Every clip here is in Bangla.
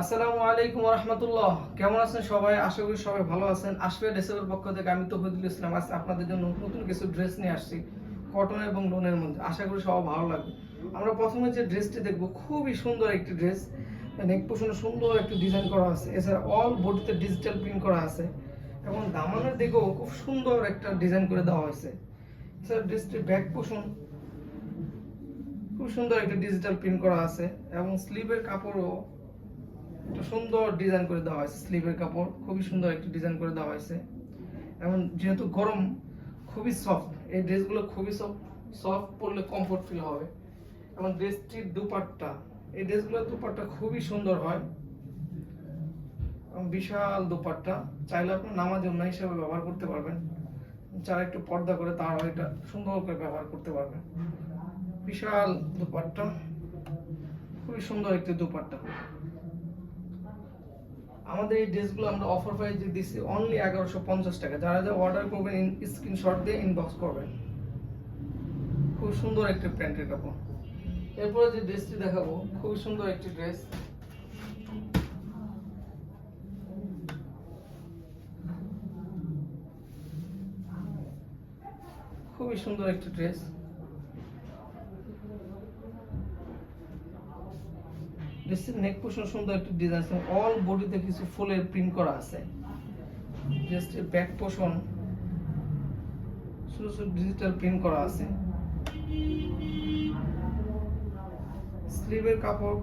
আসসালামু আলাইকুম রহমতুল্লাহ কেমন আছেন সবাই? আশা করি সবাই ভালো আছেন। আসবে ড্রেসের পক্ষ থেকে আমি তহিদুল ইসলাম। আজ আপনাদের জন্য নতুন কিছু ড্রেস নিয়ে আসছি, কটন এবং লোনের মধ্যে। আশা করি সবার ভালো লাগবে। আমরা প্রথমে যে ড্রেসটি দেখব, খুবই সুন্দর একটি ড্রেস। নেক পোষণে সুন্দর একটি ডিজাইন করা আছে। এছাড়া অল বডিতে ডিজিটাল প্রিন্ট করা আছে। এবং দামানের দিকেও খুব সুন্দর একটা ডিজাইন করে দেওয়া হয়েছে। এছাড়া ড্রেসটির ব্যাক পোষণ খুব সুন্দর একটা ডিজিটাল প্রিন্ট করা আছে। এবং স্লিভের কাপড়ও একটা সুন্দর ডিজাইন করে দেওয়া হয়েছে, স্লিভের কাপড়, খুবই সুন্দর একটা ডিজাইন করে দেওয়া হয়েছে। এবং যেহেতু গরম, খুবই সফট এই ড্রেসগুলো খুবই সফট সফট পরলে কমফোর্ট ফিল হবে। এবং ড্রেসটির এই ড্রেসগুলোর খুবই সুন্দর হয়। বিশাল দুপাট্টা, চাইলে আপনি নামাজ জন্য হিসাবে ব্যবহার করতে পারবেন। যারা একটু পর্দা করে, তারা এটা সুন্দর করে ব্যবহার করতে পারবেন বিশাল দুপাট্টা, খুবই সুন্দর একটি দুপাট্টা। আমাদের এই ড্রেসগুলো আমরা অফার প্রাইসে দিচ্ছি অনলি এগারোশো পঞ্চাশ টাকা। যারা যা অর্ডার করবেন স্ক্রিনশট দিয়ে ইনবক্স করবেন। খুব সুন্দর একটি প্যান্টের কাপড়। এরপরে যে ড্রেসটি দেখাবো খুব সুন্দর একটি ড্রেস। খুবই সুন্দর একটি ড্রেস। ড্রেসের নেক পোর্শন সুন্দর একটি ডিজাইন আছে। অল বডিতে কিছু ফুলের প্রিন্ট করা আছে। ড্রেসটির ব্যাক ডিজিটাল প্রিন্ট করা আছে। স্লিভের কাপড়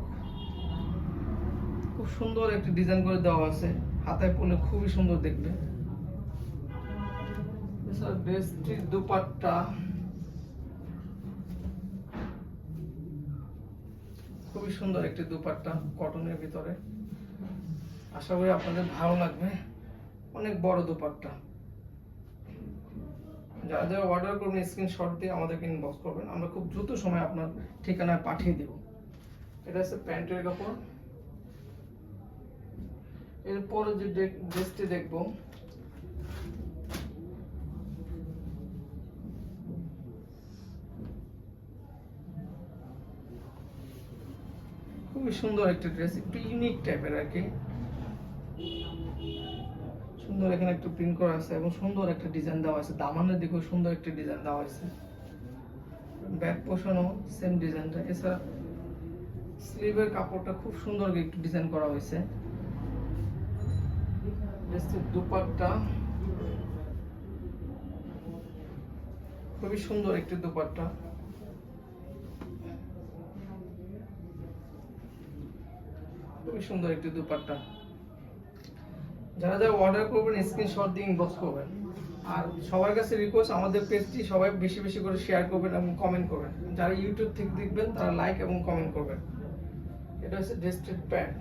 খুব সুন্দর একটি ডিজাইন করে দেওয়া আছে। হাতায় পরলে খুবই সুন্দর দেখবে। ড্রেসটির দুপাট্টা। খুবই সুন্দর একটি দুপাট্টা কটনের ভিতরে। আশা করি আপনাদের ভালো লাগবে। অনেক বড় দুপাট্টা। যারা যারা অর্ডার করবেন স্ক্রিনশট দিয়ে আমাদেরকে ইনবক্স করবেন। আমরা খুব দ্রুত সময় আপনার ঠিকানায় পাঠিয়ে দেব। এটা হচ্ছে প্যান্টের কাপড়। এরপরে যে ড্রেসটি দেখব খুবই সুন্দর একটা ড্রেস একটু ইউনিক টাইপের আর কি। সুন্দর এখানে একটু প্রিন্ট করা আছে এবং সুন্দর একটা ডিজাইন দেওয়া আছে। দামানের দিকেও সুন্দর একটা ডিজাইন দেওয়া আছে। ব্যাক পোর্শনও সেম ডিজাইনটা এছাড়া স্লিভের কাপড়টা খুব সুন্দর একটু ডিজাইন করা হয়েছে। দুপাট্টা। খুবই সুন্দর একটি দুপাট্টা। খুবই সুন্দর একটি দুপাট্টা। যারা যারা অর্ডার করবেন স্ক্রিনশট দিয়ে ইনবক্স করবেন। আর সবার কাছে রিকোয়েস্ট আমাদের পেজটি সবাই বেশি বেশি করে শেয়ার করবেন এবং কমেন্ট করবেন। যারা ইউটিউব থেকে দেখবেন, তারা লাইক এবং কমেন্ট করবেন। এটা হচ্ছে ড্রেসটির প্যান্ট